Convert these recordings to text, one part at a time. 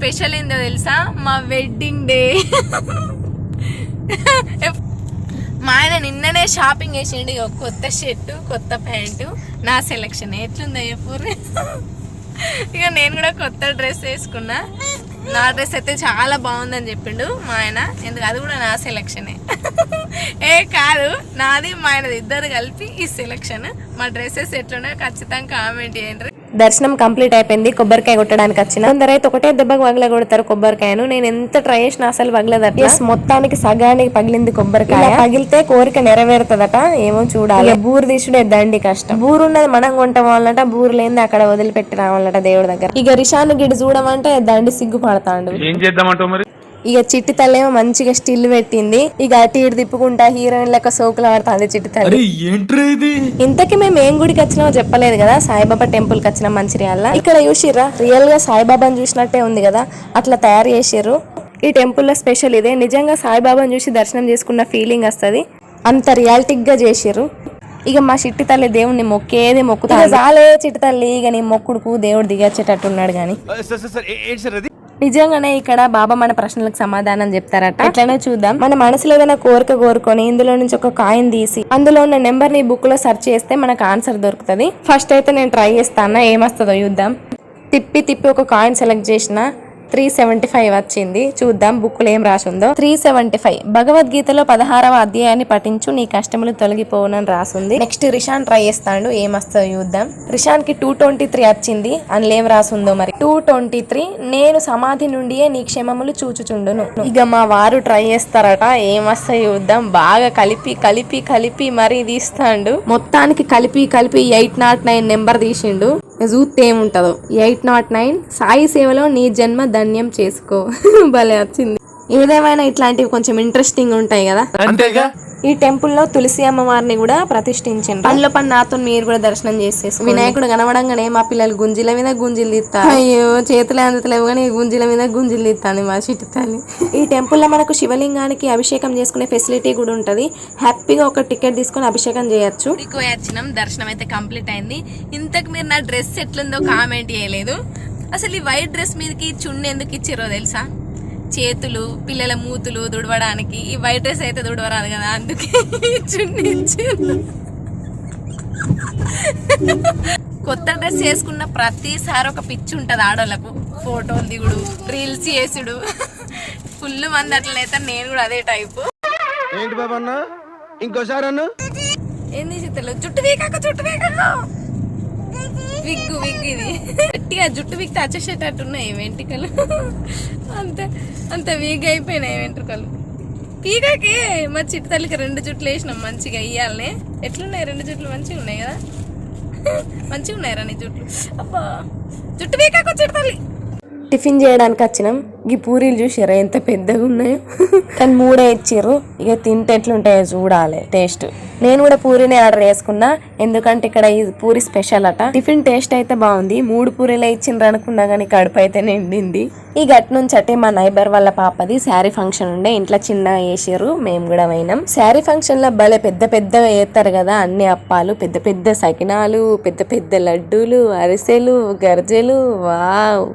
Special ఏందో తెలుసా? మా వెడ్డింగ్ డే మా ఆయన నిన్ననే షాపింగ్ చేసిండు ఇక కొత్త షర్టు కొత్త ప్యాంటు నా సెలెక్షన్ ఎట్లుందో పూర్ణి ఇక నేను కూడా కొత్త డ్రెస్ వేసుకున్నా. నా డ్రెస్ అయితే చాలా బాగుందని చెప్పిండు మా ఆయన. ఎందుకు? అది కూడా నా సెలెక్షనే ఏ. కాదు. నాది మా ఆయనది ఇద్దరు కలిపి ఈ సెలెక్షన్ మా డ్రెస్సెస్ ఎట్లున్నాయో ఖచ్చితంగా కామెంట్ చేయండి. దర్శనం కంప్లీట్ అయిపోయింది కొబ్బరికాయ కొట్టడానికి వచ్చిన. కొందరైతే ఒకటే దెబ్బకు వగల కొడతారు కొబ్బరికాయను. నేను ఎంత ట్రై చేసినా అసలు వగలదట. మొత్తానికి సగానికి పగిలింది కొబ్బరికాయ. పగిలితే కోరిక నెరవేరుతుందట. ఏమో చూడాలి. బూరు తీసుడే దండి కష్టం. బూరు ఉన్నది మనం కొంటాం వాళ్ళట బూరు లేని అక్కడ వదిలిపెట్టి రావాలట దేవుడి దగ్గర. ఇక రిషాన్ గిడి చూడమంటే దండి సిగ్గుపడతాండు. ఏం చేద్దామంటావు మరి? ఇక చిట్టి తల్లేమో మంచిగా స్టిల్ పెట్టింది. ఇక అటు ఇటు తిప్పుకుంటా హీరోయిన్ లెక్క సోకులు ఆడుతుంది చిట్టి తల్లి. అరే ఏంట్రా ఇది? ఇంతకీ మేము ఏం గుడికి వచ్చినామో చెప్పలేదు కదా? సాయిబాబా టెంపుల్కి వచ్చిన మంచిర్యాల. ఇక్కడ చూసిర్రా రియల్గా సాయిబాబాని చూసినట్టే ఉంది కదా? అట్లా తయారు చేసిర్రు. ఈ టెంపుల్లో స్పెషల్ ఇదే. నిజంగా సాయిబాబాని చూసి దర్శనం చేసుకున్న ఫీలింగ్ వస్తది. అంత రియాలిటిక్గా చేసిర్రు. ఇక మా చిట్టి తల్లి దేవుణ్ణి మొక్కేది మొక్కుతా చాలే చిట్టి తల్లి ఇక నీ మొక్కుడుకు దేవుడు దిగచ్చేటట్టు ఉన్నాడు నిజంగానే ఇక్కడ బాబా మన ప్రశ్నలకు సమాధానం చెప్తారట. ఎట్లనే చూద్దాం. మన మనసులో ఏదైనా కోరిక కోరుకొని ఇందులో నుంచి ఒక కాయిన్ తీసి అందులో ఉన్న నెంబర్ని బుక్లో సెర్చ్ చేస్తే మనకు ఆన్సర్ దొరుకుతుంది. ఫస్ట్ అయితే నేను ట్రై చేస్తాను ఏమొస్తుందో చూద్దాం. తిప్పి తిప్పి ఒక కాయిన్ సెలెక్ట్ చేసిన. త్రీ సెవెంటీ ఫైవ్ వచ్చింది. చూద్దాం బుక్లో ఏం రాసుందో. Three seventy five. భగవద్గీతలో పదహారవ అధ్యాయాన్ని పఠించు నీ కష్టములు తొలగిపోవునని రాసుంది. నెక్స్ట్ రిషాన్ ట్రై చేస్తాడు ఏమొస్తుందో చూద్దాం. రిషాన్కి టూ ట్వంటీ త్రీ వచ్చింది అందులో ఏం రాసుందో మరి. టూ ట్వంటీ త్రీ నేను సమాధి నుండియే నీ క్షేమములు చూచుచుండును. ఇక మా వారు ట్రై చేస్తారట ఏమొస్తాయి చూద్దాం. బాగా కలిపి కలిపి కలిపి మరీ తీస్తాడు. మొత్తానికి కలిపి కలిపి ఎయిట్ నాట్ నైన్ నెంబర్ తీసిండు. చూస్తే ఏముంటదో. ఎయిట్ నాట్ నైన్ సాయి సేవలో నీ జన్మ ధన్యం చేసుకో. భలే వచ్చింది. ఏదేమైనా ఇట్లాంటివి కొంచెం ఇంట్రెస్టింగ్ ఉంటాయి కదా? అంతేగా? ఈ టెంపుల్లో తులసి అమ్మవారిని కూడా ప్రతిష్ఠించారు పనిలో పని నాతో మీరు కూడా దర్శనం చేసేసి వినాయకుడు కనబడంగానే మా పిల్లలు గుంజిల మీద గుంజిలు తీస్తారు. అయ్యో చేతులే అందుతలేవు కానీ గుంజిల మీద గుంజిలు తీస్తాను మా చిట్టి తల్లి. ఈ టెంపుల్లో మనకు శివలింగానికి అభిషేకం చేసుకునే ఫెసిలిటీ కూడా ఉంటది. హ్యాపీగా ఒక టికెట్ తీసుకొని అభిషేకం చేయొచ్చు. వచ్చినాం దర్శనం అయితే కంప్లీట్ అయింది. ఇంతకు మీరు నా డ్రెస్ ఎట్లుందో కామెంట్ చేయలేదు. అసలు ఈ వైట్ డ్రెస్ మీదకి చున్ని ఎందుకు ఇచ్చిరో తెలుసా? చేతులు పిల్లల మూతులు దుడవడానికి ఈ వైట్ డ్రెస్ అయితే దుడవరాదు కదా అందుకే చున్ని కొత్త డ్రెస్ వేసుకున్న ప్రతిసారి ఒక పిచ్చి ఉంటుంది ఆడోళ్ళకు. ఫోటోలు దిగుడు రీల్స్ చేసుడు. ఫుల్ మంది అట్లయితే నేను కూడా అదే టైపు ఏంటి బాబా ఇంకోసారి అన్న? ఏంది చిత్తలు జుట్టు వీకాక జుట్టు వీకాక విగ్గు విగ్గు ఇది. గట్టిగా జుట్టు విగ్గు వచ్చేసేటట్టు ఉన్నాయి వెంట్రుకలు? అంత అంత వీగ్ అయిపోయినాయి వెంట్రుకలు? పీకాకి మా చిట్టు తల్లికి రెండు జుట్లు వేసినాం మంచిగా ఇయ్యాలనే. ఎట్లున్నాయి రెండు జుట్లు? మంచిగా ఉన్నాయి కదా? మంచిగా ఉన్నాయి రా నీ జుట్లు? అబ్బా! జుట్టు వీకాకు చిట్టు తల్లి. టిఫిన్ చేయడానికి వచ్చినాం. ఈ పూరీలు చూసారా ఎంత పెద్దగా ఉన్నాయో. కానీ మూడే ఇచ్చిర్రు. ఇక తింటే ఎట్లుంటాయో చూడాలి. టేస్ట్. నేను కూడా పూరీనే ఆర్డర్ చేసుకున్నా. ఎందుకంటే ఇక్కడ ఈ పూరి స్పెషల్ అట. టిఫిన్ టేస్ట్ అయితే బాగుంది. మూడు పూరీలే ఇచ్చిండ్రు అనుకున్నా కానీ కడుపు అయితే నిండింది. ఈ గట్ నుంచి అంటే మా నైబర్ వాళ్ళ పాపది శారీ ఫంక్షన్ ఉండే. ఇంట్లో చిన్నగా వేసారు మేము కూడా పోయినాం. శారీ ఫంక్షన్లో భలే పెద్ద పెద్దగా వేస్తారు కదా. అన్ని అప్పాలు పెద్ద పెద్ద సకినాలు పెద్ద పెద్ద లడ్డూలు అరిసెలు గర్జెలు వావ్!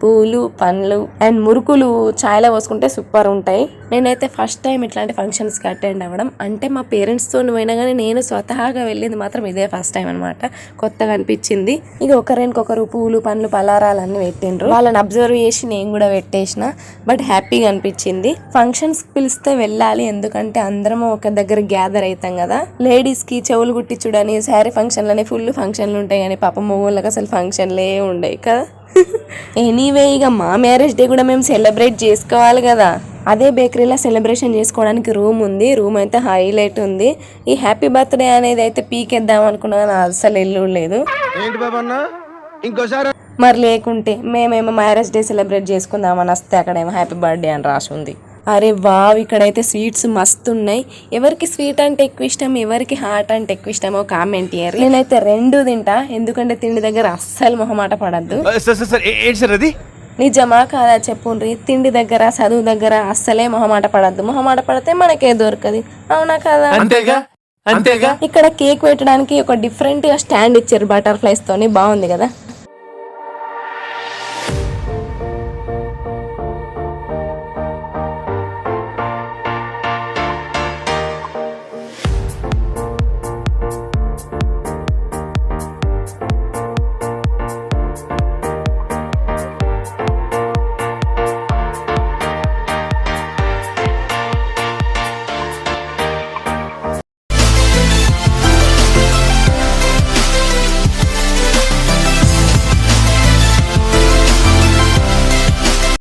పూలు పండ్లు. అండ్ మురుకులు చాయ్లో పోసుకుంటే సూపర్ ఉంటాయి. నేనైతే ఫస్ట్ టైం ఇట్లాంటి ఫంక్షన్స్కి అటెండ్ అవ్వడం. అంటే మా పేరెంట్స్తో పోయినా కానీ నేను స్వతహాగా వెళ్ళింది మాత్రం ఇదే ఫస్ట్ టైం అనమాట కొత్తగా అనిపించింది. ఇక ఒకరికొకరు పూలు పండ్లు పలారాలు అన్ని పెట్టిండ్రు. వాళ్ళని అబ్జర్వ్ చేసి నేను కూడా పెట్టేసిన. బట్ హ్యాపీగా అనిపించింది. ఫంక్షన్స్ పిలిస్తే వెళ్ళాలి. ఎందుకంటే అందరం ఒక దగ్గర గ్యాదర్ అవుతాం కదా. లేడీస్కి చెవులు కుట్టించుడని శారీ ఫంక్షన్లని ఫుల్ ఫంక్షన్లు ఉంటాయి కానీ పాప మొగోళ్ళకి అసలు ఫంక్షన్లే ఉండవు కదా. ఎనీవే ఇక మా మ్యారేజ్ డే కూడా మేము సెలబ్రేట్ చేసుకోవాలి కదా. అదే బేకరీలో సెలబ్రేషన్ చేసుకోవడానికి రూమ్ ఉంది. రూమ్ అయితే హైలైట్ ఉంది. ఈ హ్యాపీ బర్త్డే అనేది అయితే పీకేద్దాం అనుకున్నా కానీ అసలు ఇల్లు లేదు. ఇంకోసారి మరి లేకుంటే మేమేమో మ్యారేజ్ డే సెలబ్రేట్ చేసుకుందామని వస్తే అక్కడేమో హ్యాపీ బర్త్డే అని రాసి ఉంది. అరే వావ్ ఇక్కడైతే స్వీట్స్ మస్తు ఉన్నాయి. ఎవరికి స్వీట్ అంటే ఎక్కువ ఇష్టం ఎవరికి హాట్ అంటే ఎక్కువ ఇష్టమో కామెంట్ ఇయ్యరు నేనైతే రెండు తింటా ఎందుకంటే తిండి దగ్గర అస్సలు మొహమాట పడద్దు. నిజమా కాదా చెప్పుండ్రి? తిండి దగ్గర చదువు దగ్గర అస్సలే మొహమాట పడద్దు. మొహమాట పడితే మనకే దొరకదు. అవునా కదా? అంతేగా? అంతేగా? ఇక్కడ కేక్ పెట్టడానికి ఒక డిఫరెంట్గా స్టాండ్ ఇచ్చారు బటర్ఫ్లైస్ తోని. బాగుంది కదా?